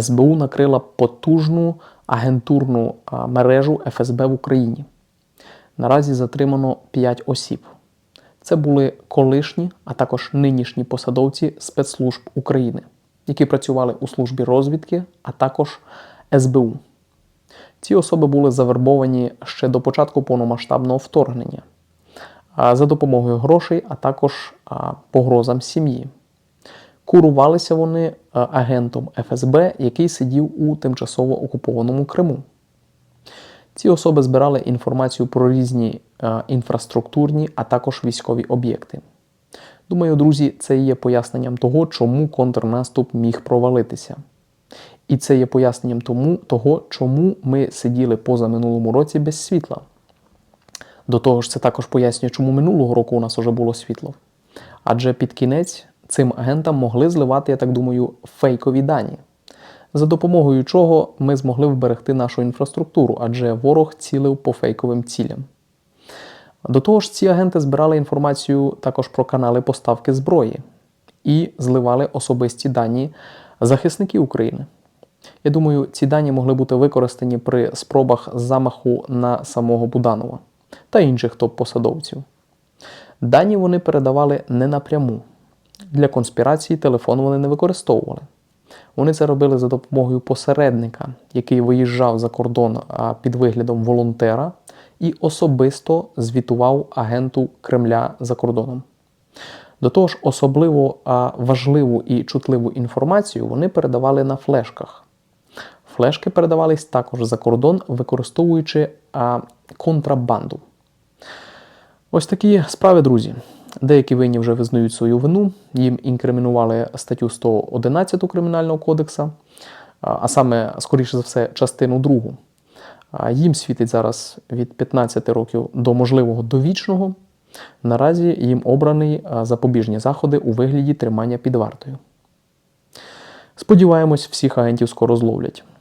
СБУ накрила потужну агентурну мережу ФСБ в Україні. Наразі затримано 5 осіб. Це були колишні, а також нинішні посадовці спецслужб України, які працювали у службі розвідки, а також СБУ. Ці особи були завербовані ще до початку повномасштабного вторгнення за допомогою грошей, а також погрозам сім'ї. Курувалися вони е, агентом ФСБ, який сидів у тимчасово окупованому Криму. Ці особи збирали інформацію про різні е, інфраструктурні, а також військові об'єкти. Думаю, друзі, це є поясненням того, чому контрнаступ міг провалитися. І це є поясненням тому, того, чому ми сиділи поза минулому році без світла. До того ж, це також пояснює, чому минулого року у нас вже було світло. Адже під кінець цим агентам могли зливати, я так думаю, фейкові дані, за допомогою чого ми змогли вберегти нашу інфраструктуру, адже ворог цілив по фейковим цілям. До того ж, ці агенти збирали інформацію також про канали поставки зброї і зливали особисті дані захисників України. Я думаю, ці дані могли бути використані при спробах замаху на самого Буданова та інших топ-посадовців. Дані вони передавали не напряму. Для конспірації телефон вони не використовували. Вони це робили за допомогою посередника, який виїжджав за кордон під виглядом волонтера і особисто звітував агенту Кремля за кордоном. До того ж, особливо важливу і чутливу інформацію вони передавали на флешках. Флешки передавались також за кордон, використовуючи контрабанду. Ось такі справи, друзі. Деякі винні вже визнають свою вину, їм інкримінували статтю 111 Кримінального кодексу, а саме, скоріше за все, частину 2. Їм світить зараз від 15 років до можливого довічного. Наразі їм обрані запобіжні заходи у вигляді тримання під вартою. Сподіваємось, всіх агентів скоро зловлять.